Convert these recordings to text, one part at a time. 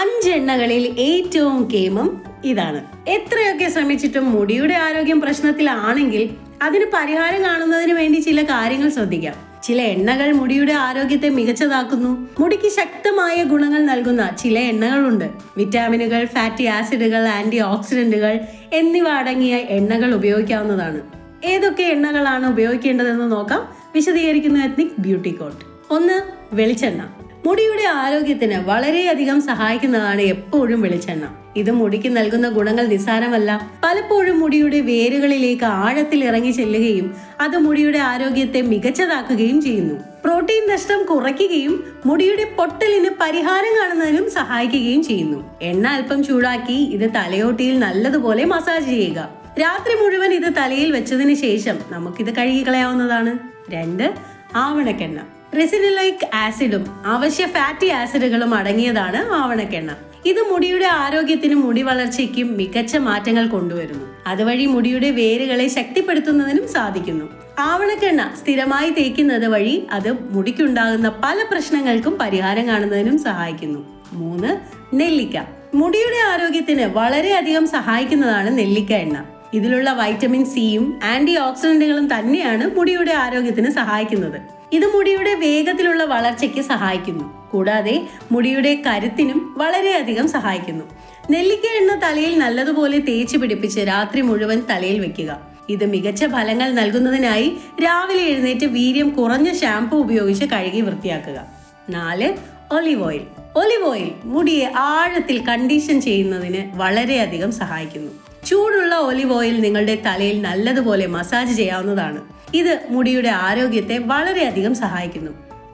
അഞ്ച് എണ്ണകളിൽ ഏറ്റവും കേമം ഇതാണ്. എത്രയൊക്കെ ശ്രമിച്ചിട്ടും മുടിയുടെ ആരോഗ്യം പ്രശ്നത്തിലാണെങ്കിൽ അതിന് പരിഹാരം കാണുന്നതിന് വേണ്ടി ചില കാര്യങ്ങൾ ശ്രദ്ധിക്കാം. ചില എണ്ണകൾ മുടിയുടെ ആരോഗ്യത്തെ മികച്ചതാക്കുന്നു. മുടിക്ക് ശക്തമായ ഗുണങ്ങൾ നൽകുന്ന ചില എണ്ണകളുണ്ട്. വിറ്റാമിനുകൾ ഫാറ്റി ആസിഡുകൾ ആന്റി ഓക്സിഡന്റുകൾ എന്നിവ അടങ്ങിയ എണ്ണകൾ ഉപയോഗിക്കാവുന്നതാണ്. ഏതൊക്കെ എണ്ണകളാണ് ഉപയോഗിക്കേണ്ടതെന്ന് നോക്കാം. വിശദീകരിക്കുന്ന എത്നിക് ബ്യൂട്ടി കോട്ട്. ഒന്ന് വെളിച്ചെണ്ണ. മുടിയുടെ ആരോഗ്യത്തിന് വളരെയധികം സഹായിക്കുന്നതാണ് എപ്പോഴും വെളിച്ചെണ്ണ. ഇത് മുടിക്ക് നൽകുന്ന ഗുണങ്ങൾ നിസ്സാരമല്ല. പലപ്പോഴും മുടിയുടെ വേരുകളിലേക്ക് ആഴത്തിൽ ഇറങ്ങി ചെല്ലുകയും അത് മുടിയുടെ ആരോഗ്യത്തെ മികച്ചതാക്കുകയും ചെയ്യുന്നു. പ്രോട്ടീൻ നഷ്ടം കുറയ്ക്കുകയും മുടിയുടെ പൊട്ടലിന് പരിഹാരം കാണുന്നതിനും സഹായിക്കുകയും ചെയ്യുന്നു. എണ്ണ അല്പം ചൂടാക്കി ഇത് തലയോട്ടിയിൽ നല്ലതുപോലെ മസാജ് ചെയ്യുക. രാത്രി മുഴുവൻ ഇത് തലയിൽ വെച്ചതിന് ശേഷം നമുക്കിത് കഴുകി കളയാവുന്നതാണ് രണ്ട് ആവണക്കെണ്ണ. റെസിനിലൈക് ആസിഡും അവശ്യ ഫാറ്റി ആസിഡുകളും അടങ്ങിയതാണ് ആവണക്കെണ്ണ. ഇത് മുടിയുടെ ആരോഗ്യത്തിനും മുടി വളർച്ചയ്ക്കും മികച്ച മാറ്റങ്ങൾ കൊണ്ടുവരുന്നു. അതുവഴി മുടിയുടെ വേരുകളെ ശക്തിപ്പെടുത്തുന്നതിനും സാധിക്കുന്നു. ആവണക്കെണ്ണ സ്ഥിരമായി തേക്കുന്നത് വഴി അത് മുടിക്കുണ്ടാകുന്ന പല പ്രശ്നങ്ങൾക്കും പരിഹാരം കാണുന്നതിനും സഹായിക്കുന്നു. മൂന്ന് നെല്ലിക്ക. മുടിയുടെ ആരോഗ്യത്തിന് വളരെയധികം സഹായിക്കുന്നതാണ് നെല്ലിക്ക എണ്ണ. ഇതിലുള്ള വൈറ്റമിൻ സിയും ആന്റി ഓക്സിഡന്റുകളും തന്നെയാണ് മുടിയുടെ ആരോഗ്യത്തിന് സഹായിക്കുന്നത്. ഇത് മുടിയുടെ വേഗത്തിലുള്ള വളർച്ചയ്ക്ക് സഹായിക്കുന്നു. കൂടാതെ മുടിയുടെ കരുത്തിനും വളരെയധികം സഹായിക്കുന്നു. നെല്ലിക്ക എണ്ണ തലയിൽ നല്ലതുപോലെ തേച്ച് പിടിപ്പിച്ച് രാത്രി മുഴുവൻ തലയിൽ വെക്കുക. ഇത് മികച്ച ഫലങ്ങൾ നൽകുന്നതിനായി രാവിലെ എഴുന്നേറ്റ് വീര്യം കുറഞ്ഞ ഷാംപൂ ഉപയോഗിച്ച് കഴുകി വൃത്തിയാക്കുക. നാല് ഒലിവ് ഓയിൽ. ഒലിവ് ഓയിൽ മുടിയെ ആഴത്തിൽ കണ്ടീഷൻ ചെയ്യുന്നതിന് വളരെയധികം സഹായിക്കുന്നു. ചൂടുള്ള ഒലിവ് ഓയിൽ നിങ്ങളുടെ തലയിൽ നല്ലതുപോലെ മസാജ് ചെയ്യാവുന്നതാണ്. ഇത് മുടിയുടെ ആരോഗ്യത്തെ വളരെയധികം സഹായിക്കുന്നു.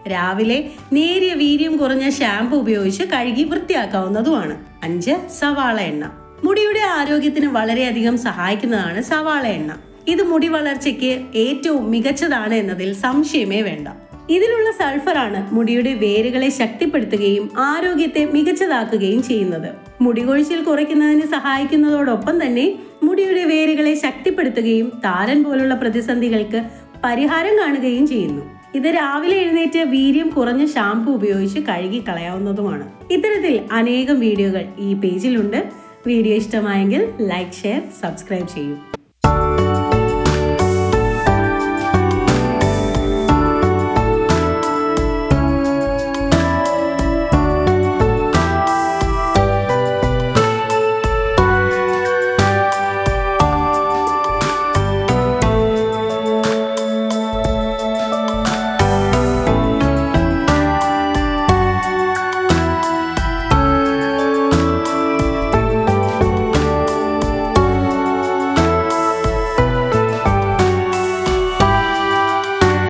രാവിലെ നേരിയ വീര്യം കുറഞ്ഞ ഷാംപൂ ഉപയോഗിച്ച് കഴുകി വൃത്തിയാക്കാവുന്നതുമാണ്. അഞ്ച് സവാള എണ്ണ. മുടിയുടെ ആരോഗ്യത്തിന് വളരെയധികം സഹായിക്കുന്നതാണ് സവാള എണ്ണ. ഇത് മുടി വളർച്ചയ്ക്ക് ഏറ്റവും മികച്ചതാണ് എന്നതിൽ സംശയമേ വേണ്ട. ഇതിലുള്ള സൾഫറാണ് മുടിയുടെ വേരുകളെ ശക്തിപ്പെടുത്തുകയും ആരോഗ്യത്തെ മികച്ചതാക്കുകയും ചെയ്യുന്നത്. മുടി കൊഴിച്ചിൽ കുറയ്ക്കുന്നതിന് സഹായിക്കുന്നതോടൊപ്പം തന്നെ മുടിയുടെ വേരുകളെ ശക്തിപ്പെടുത്തുകയും താരൻ പോലുള്ള പ്രതിസന്ധികൾക്ക് പരിഹാരം കാണുകയും ചെയ്യുന്നു. ഇത് രാവിലെ എഴുന്നേറ്റ് വീര്യം കുറഞ്ഞ ഷാംപൂ ഉപയോഗിച്ച് കഴുകി കളയാവുന്നതുമാണ് ഇത്തരത്തിൽ അനേകം വീഡിയോകൾ ഈ പേജിലുണ്ട്. വീഡിയോ ഇഷ്ടമായെങ്കിൽ ലൈക്ക് ഷെയർ സബ്സ്ക്രൈബ് ചെയ്യൂ.